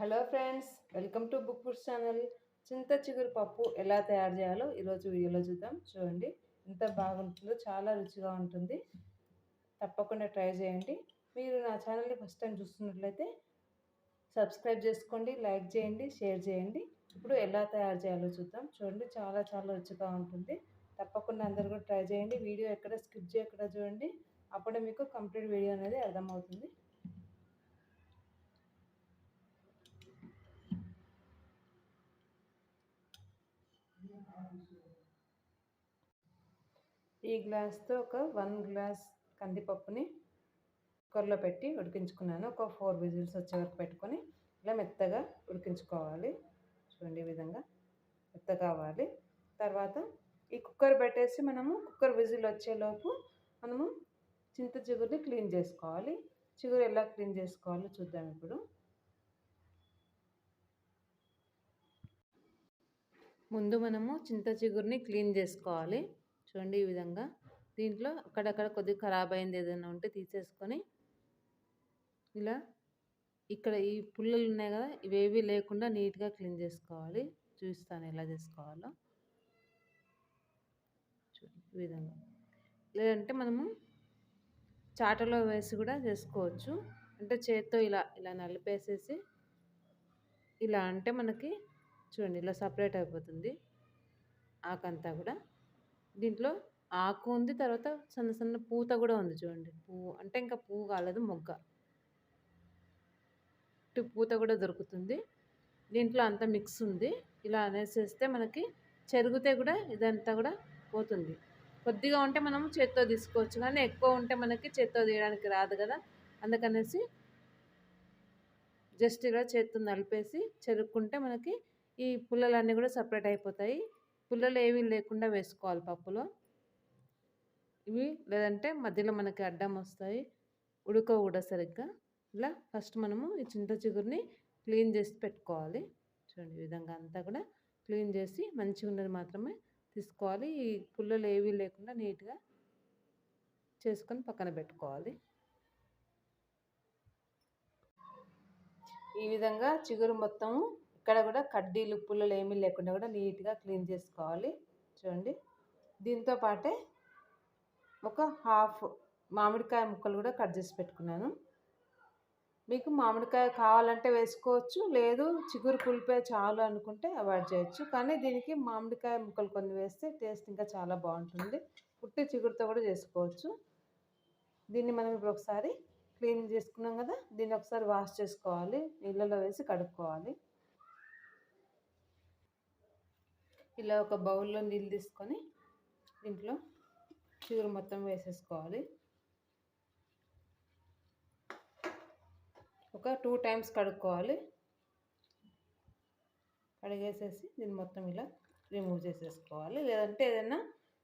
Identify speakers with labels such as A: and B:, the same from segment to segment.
A: Hello friends welcome to book foods channel. చింత చిగురు పప్పు ఎలా తయారు చేయాలో ఈరోజు వీడియోలో చూద్దాం. చూడండి ఎంత బాగుంటుందో చాలా రుచిగా ఉంటుంది. తప్పకుండా ట్రై చేయండి. మీరు నా ఛానల్ని ఫస్ట్ టైం చూస్తున్నట్లయితే సబ్స్క్రైబ్ చేసుకోండి లైక్ చేయండి షేర్ చేయండి. ఇప్పుడు ఎలా తయారు చేయాలో చూద్దాం. చూడండి చాలా చాలా రుచిగా ఉంటుంది. తప్పకుండా అందరు కూడా ట్రై చేయండి. వీడియో ఎక్కడ స్కిప్ చేయకుండా చూడండి. అప్పుడే మీకు కంప్లీట్ వీడియో అనేది అర్థమవుతుంది. ఈ గ్లాస్తో ఒక వన్ గ్లాస్ కందిపప్పుని కుక్కర్లో పెట్టి ఉడికించుకున్నాను. ఒక ఫోర్ విజిల్స్ వచ్చే వరకు పెట్టుకొని ఇలా మెత్తగా ఉడికించుకోవాలి. చూడండి ఈ విధంగా మెత్త కావాలి తర్వాత ఈ కుక్కర్ పెట్టేసి మనము కుక్కర్ విజిల్ వచ్చేలోపు మనము చింత చిగురుని క్లీన్ చేసుకోవాలి. చిగురు ఎలా క్లీన్ చేసుకోవాలో చూద్దాం ఇప్పుడు. ముందు మనము చింత చిగురిని క్లీన్ చేసుకోవాలి. చూడండి ఈ విధంగా. దీంట్లో అక్కడక్కడ కొద్దిగా ఖరాబ్ అయింది ఏదైనా ఉంటే తీసేసుకొని ఇలా ఇక్కడ ఈ పుల్లలు ఉన్నాయి కదా ఇవేవి లేకుండా నీట్గా క్లీన్ చేసుకోవాలి. చూస్తాను ఎలా చేసుకోవాలో. ఈ విధంగా. లేదంటే మనము చాటలో వేసి కూడా చేసుకోవచ్చు. అంటే చేత్తో ఇలా ఇలా నలిపేసేసి ఇలా అంటే మనకి చూడండి ఇలా సపరేట్ అయిపోతుంది. ఆకంతా కూడా. దీంట్లో ఆకు ఉంది తర్వాత సన్న సన్న పూత కూడా ఉంది చూడండి. పువ్వు అంటే ఇంకా పువ్వు కాలేదు మొగ్గ. పూత కూడా దొరుకుతుంది. దీంట్లో అంతా మిక్స్ ఉంది. ఇలా అనేసేస్తే మనకి చెరిగితే కూడా ఇదంతా కూడా పోతుంది. కొద్దిగా ఉంటే మనం చేత్తో తీసుకోవచ్చు కానీ ఎక్కువ ఉంటే మనకి చేత్తో తీయడానికి రాదు కదా. అందుకనేసి జస్ట్ ఇలా చేత్తో నలిపేసి చెరుక్కుంటే మనకి ఈ పుల్లలన్నీ కూడా సపరేట్ అయిపోతాయి. పుల్లలు ఏమీ లేకుండా వేసుకోవాలి పప్పులో. ఇవి లేదంటే మధ్యలో మనకి అడ్డం వస్తాయి. ఉడక కూడా సరిగ్గా. ఇలా ఫస్ట్ మనము ఈ చింత చిగురిని క్లీన్ చేసి పెట్టుకోవాలి. చూడండి ఈ విధంగా అంతా కూడా క్లీన్ చేసి మంచిగా ఉన్నది మాత్రమే తీసుకోవాలి. ఈ పుల్లలు ఏవీ లేకుండా నీట్గా చేసుకొని పక్కన పెట్టుకోవాలి. ఈ విధంగా చిగురు మొత్తము ఇక్కడ కూడా కడ్డీలు పుల్లలు ఏమీ లేకుండా కూడా నీట్గా క్లీన్ చేసుకోవాలి. చూడండి. దీంతో పాటే ఒక హాఫ్ మామిడికాయ ముక్కలు కూడా కట్ చేసి పెట్టుకున్నాను. మీకు మామిడికాయ కావాలంటే వేసుకోవచ్చు లేదు చిగురు పులిపే చాలు అనుకుంటే అవాయిడ్ చేయొచ్చు. కానీ దీనికి మామిడికాయ ముక్కలు కొన్ని వేస్తే టేస్ట్ ఇంకా చాలా బాగుంటుంది. పుట్టి చిగురుతో కూడా చేసుకోవచ్చు. దీన్ని మనం ఇప్పుడు ఒకసారి క్లీన్ చేసుకున్నాం కదా దీన్ని ఒకసారి వాష్ చేసుకోవాలి నీళ్ళలో వేసి కడుక్కోవాలి. ఇలా ఒక బౌల్లో నీళ్ళు తీసుకొని దీంట్లో చిగురు మొత్తం వేసేసుకోవాలి. ఒక టూ టైమ్స్ కడుక్కోవాలి. కడిగేసేసి దీన్ని మొత్తం ఇలా రిమూవ్ చేసేసుకోవాలి. లేదంటే ఏదైనా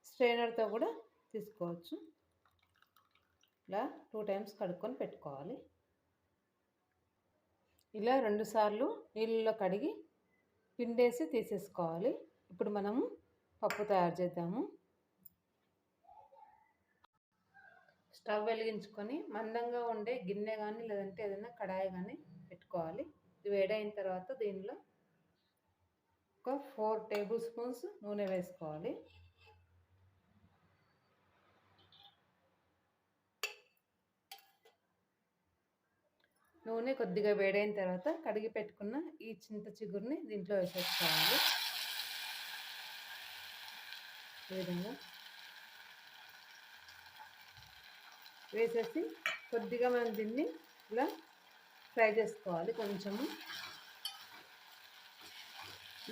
A: స్ట్రైనర్తో కూడా తీసుకోవచ్చు. ఇలా టూ టైమ్స్ కడుక్కొని పెట్టుకోవాలి. ఇలా రెండుసార్లు నీళ్ళలో కడిగి పిండేసి తీసేసుకోవాలి. ఇప్పుడు మనము పప్పు తయారు చేద్దాము. స్టవ్ వెలిగించుకొని మందంగా ఉండే గిన్నె కానీ లేదంటే ఏదైనా కడాయి కానీ పెట్టుకోవాలి. ఇది వేడైన తర్వాత దీనిలో ఒక ఫోర్ టేబుల్ స్పూన్స్ నూనె వేసుకోవాలి. నూనె కొద్దిగా వేడైన తర్వాత కడిగి పెట్టుకున్న ఈ చింత చిగురిని దీంట్లో వేసేసుకోవాలి. ఈ విధంగా? వేసేసి కొద్దిగా మనం దీన్ని ఇలా ఫ్రై చేసుకోవాలి కొంచెము.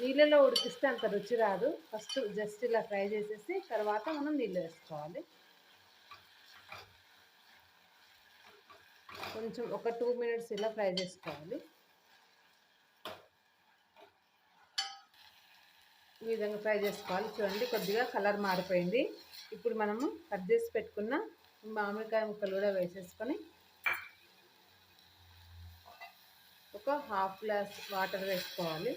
A: నీళ్ళలో ఉడికిస్తే అంత రుచి రాదు. ఫస్ట్ జస్ట్ ఇలా ఫ్రై చేసేసి తర్వాత మనం నీళ్ళు వేసుకోవాలి. కొంచెం ఒక టూ మినిట్స్ ఇలా ఫ్రై చేసుకోవాలి. ఈ విధంగా ఫ్రై చేసుకోవాలి. చూడండి కొద్దిగా కలర్ మారిపోయింది. ఇప్పుడు మనము కట్ చేసి పెట్టుకున్న మామిడికాయ ముక్కలు కూడా వేసేసుకొని ఒక హాఫ్ గ్లాస్ వాటర్ వేసుకోవాలి.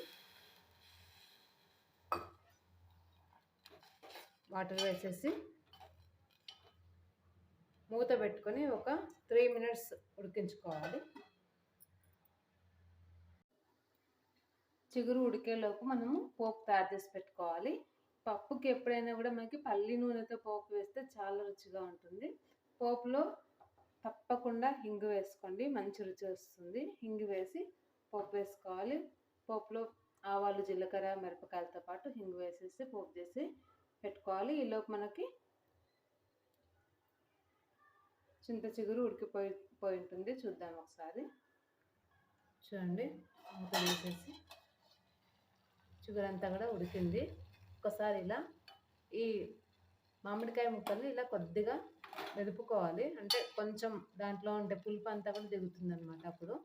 A: వాటర్ వేసేసి మూత పెట్టుకొని ఒక త్రీ మినిట్స్ ఉడికించుకోవాలి. చిగురు ఉడికేలోపు మనము పోపు తయారు చేసి పెట్టుకోవాలి. పప్పుకి ఎప్పుడైనా కూడా మనకి పల్లి నూనెతో పోపు వేస్తే చాలా రుచిగా ఉంటుంది. పోపులో తప్పకుండా హింగు వేసుకోండి మంచి రుచి వస్తుంది. హింగు వేసి పోపు వేసుకోవాలి. పోపులో ఆవాలు జీలకర్ర మిరపకాయలతో పాటు హింగు వేసేసి పోపు చేసి పెట్టుకోవాలి. ఈలోపు మనకి చింత చిగురు ఉడికిపోయి పోయి ఉంటుంది. చూద్దాం ఒకసారి. చూడండి. మూత వేసేసి షుగర్ అంతా కూడా ఉడికింది. ఒకసారి ఇలా ఈ మామిడికాయ ముక్కల్ని ఇలా కొద్దిగా మెదుపుకోవాలి. అంటే కొంచెం దాంట్లో ఉండే పులుపు అంతా కూడా దిగుతుంది అనమాట అప్పుడు.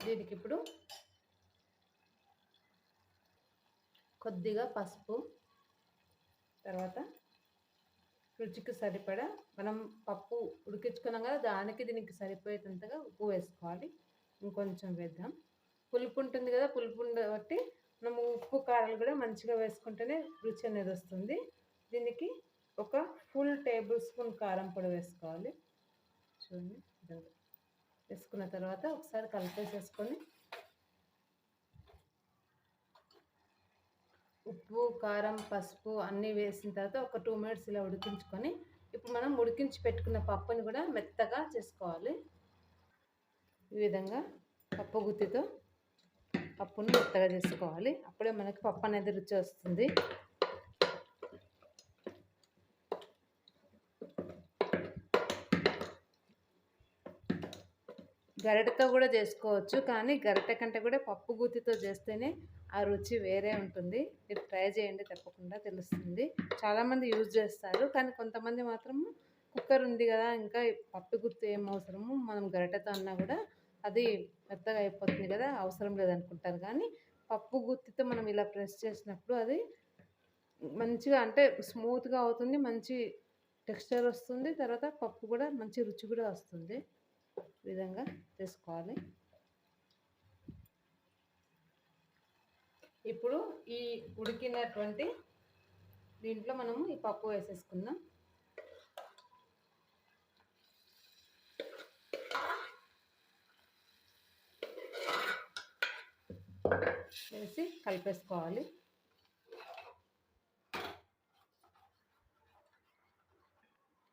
A: దీనికి ఇప్పుడు కొద్దిగా పసుపు తర్వాత రుచికి సరిపడా మనం పప్పు ఉడికించుకున్నాం కదా దానికి దీనికి సరిపోయేంతగా ఉప్పు వేసుకోవాలి. ఇంకొంచెం వేద్దాం. పులుపు ఉంటుంది కదా పులుపు బట్టి మనం ఉప్పు కారాలు కూడా మంచిగా వేసుకుంటేనే రుచి అనేది వస్తుంది. దీనికి ఒక ఫుల్ టేబుల్ స్పూన్ కారం పొడి వేసుకోవాలి. చూడండి వేసుకున్న తర్వాత ఒకసారి కలిపేసేసుకొని ఉప్పు కారం పసుపు అన్నీ వేసిన తర్వాత ఒక టూ మినిట్స్ ఇలా ఉడికించుకొని ఇప్పుడు మనం ఉడికించి పెట్టుకున్న పప్పుని కూడా మెత్తగా చేసుకోవాలి. ఈ విధంగా పప్పు గుత్తితో పప్పును మెత్తగా చేసుకోవాలి. అప్పుడే మనకి పప్పు అనేది రుచి వస్తుంది. గరిటతో కూడా చేసుకోవచ్చు కానీ గరిట కంటే కూడా పప్పు గుత్తితో చేస్తేనే ఆ రుచి వేరే ఉంటుంది. మీరు ట్రై చేయండి తప్పకుండా తెలుస్తుంది. చాలామంది యూజ్ చేస్తారు కానీ కొంతమంది మాత్రం కుక్కర్ ఉంది కదా ఇంకా పప్పు గుత్తి ఏం అవసరము? మనం గరిటెతో అన్నా కూడా అది మెత్తగా అయిపోతుంది కదా అవసరం లేదనుకుంటారు. కానీ పప్పు గుత్తితో మనం ఇలా ప్రెస్ చేసినప్పుడు అది మంచిగా అంటే స్మూత్గా అవుతుంది మంచి టెక్స్చర్ వస్తుంది. తర్వాత పప్పు కూడా మంచి రుచి కూడా వస్తుంది. విధంగా చేసుకోవాలి. ఇప్పుడు ఈ ఉడికినటువంటి దీంట్లో మనము ఈ పప్పు వేసేసుకుందాం. వేసి కలిపేసుకోవాలి.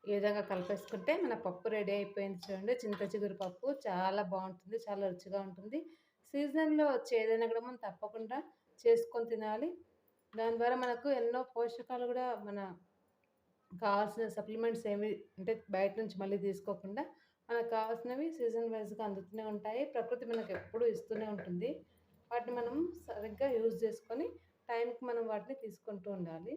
A: ఈ విధంగా కలిపేసుకుంటే మన పప్పు రెడీ అయిపోయింది చూడండి. చింత చిగురు పప్పు చాలా బాగుంటుంది చాలా రుచిగా ఉంటుంది. సీజన్లో వచ్చే ఏదైనా కూడా మనం తప్పకుండా చేసుకొని తినాలి. దాని ద్వారా మనకు ఎన్నో పోషకాలు కూడా మన కావాల్సిన సప్లిమెంట్స్ ఏమి అంటే బయట నుంచి మళ్ళీ తీసుకోకుండా మనకు కావాల్సినవి సీజన్ వైజ్గా అందుతూనే ఉంటాయి. ప్రకృతి మనకు ఎప్పుడూ ఇస్తూనే ఉంటుంది. వాటిని మనం సరిగ్గా యూజ్ చేసుకొని టైంకి మనం వాటిని తీసుకుంటూ ఉండాలి.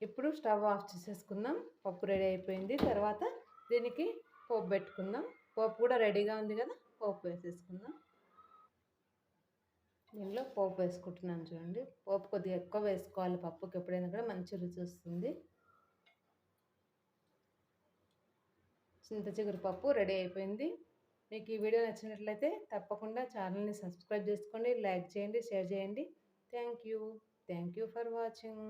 A: ఇప్పుడు స్టవ్ ఆఫ్ చేసేసుకుందాం. పప్పు రెడీ అయిపోయింది. తర్వాత దీనికి పోపు పెట్టుకుందాం. పోపు కూడా రెడీగా ఉంది కదా పోపు వేసేసుకుందాం. దీనిలో పోపు వేసుకుంటున్నాను చూడండి. పోపు కొద్దిగా ఎక్కువ వేసుకోవాలి. పప్పుకి ఎప్పుడైనా కూడా మంచి రుచి వస్తుంది. చింత చిగురు పప్పు రెడీ అయిపోయింది. మీకు ఈ వీడియో నచ్చినట్లయితే తప్పకుండా ఛానల్ని సబ్స్క్రైబ్ చేసుకోండి లైక్ చేయండి షేర్ చేయండి. Thank you. Thank you for watching.